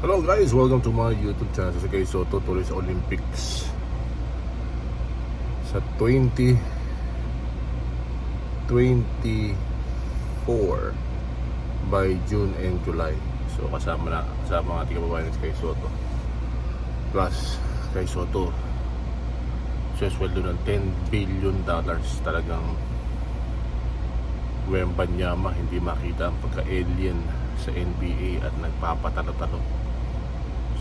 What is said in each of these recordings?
Hello guys, welcome to my YouTube channel. Sa kay Soto tuloy sa Olympics. Sa 20 24 by June and July. So kasama na kasama ang ating kababayan si Kay Soto. Plus Kay Soto sweldo ng 10 billion dollars talagang Wembanyama hindi makita ang pagka-alien sa NBA at nagpapatalo-talo.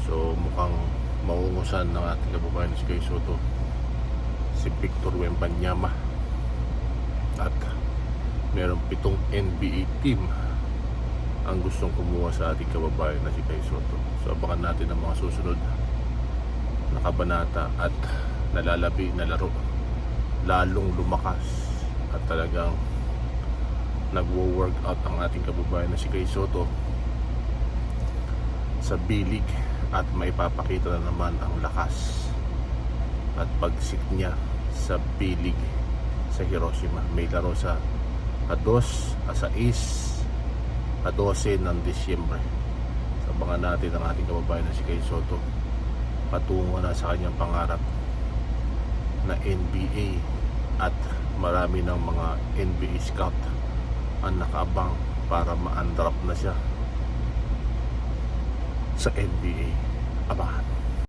So mukhang maungusan ng ating kababayan si Kay Soto si Victor Wembanyama at merong pitong NBA team ang gustong kumuha sa ating kababayan na si Kay Soto. So abangan natin ang mga susunod na kabanata at nalalabi na laro lalong lumakas at talagang nagwo-workout ang ating kababayan na si Kay Soto sa bilig at maipapakita na naman ang lakas at pagsik niya sa bilig sa Hiroshima. May laro sa Ados, Asais, a 12 ng Disyembre. So, abangan natin ang ating kababayan na si Kay Soto patungo na sa kanyang pangarap na NBA at marami ng mga NBA scout ang nakaabang para ma-undraft na siya sa NBA. Abangan.